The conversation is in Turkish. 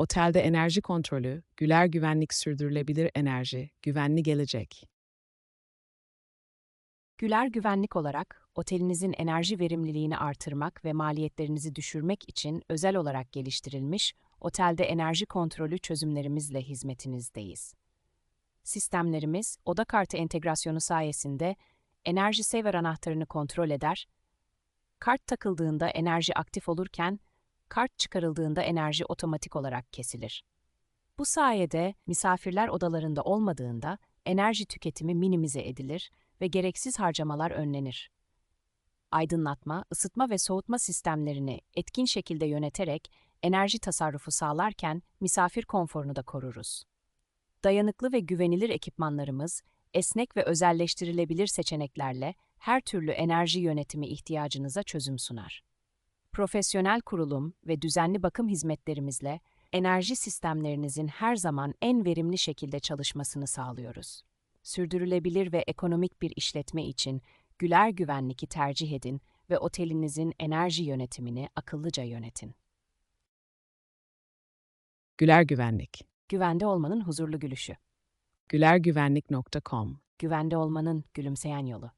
Otelde enerji kontrolü, Güler Güvenlik Sürdürülebilir Enerji, Güvenli Gelecek. Güler Güvenlik olarak otelinizin enerji verimliliğini artırmak ve maliyetlerinizi düşürmek için özel olarak geliştirilmiş otelde enerji kontrolü çözümlerimizle hizmetinizdeyiz. Sistemlerimiz oda kartı entegrasyonu sayesinde enerji sever anahtarını kontrol eder, kart takıldığında enerji aktif olurken kart çıkarıldığında enerji otomatik olarak kesilir. Bu sayede misafirler odalarında olmadığında enerji tüketimi minimize edilir ve gereksiz harcamalar önlenir. Aydınlatma, ısıtma ve soğutma sistemlerini etkin şekilde yöneterek enerji tasarrufu sağlarken misafir konforunu da koruruz. Dayanıklı ve güvenilir ekipmanlarımız, esnek ve özelleştirilebilir seçeneklerle her türlü enerji yönetimi ihtiyacınıza çözüm sunar. Profesyonel kurulum ve düzenli bakım hizmetlerimizle enerji sistemlerinizin her zaman en verimli şekilde çalışmasını sağlıyoruz. Sürdürülebilir ve ekonomik bir işletme için Güler Güvenlik'i tercih edin ve otelinizin enerji yönetimini akıllıca yönetin. Güler Güvenlik. Güvende olmanın huzurlu gülüşü. gülergüvenlik.com Güvende olmanın gülümseyen yolu.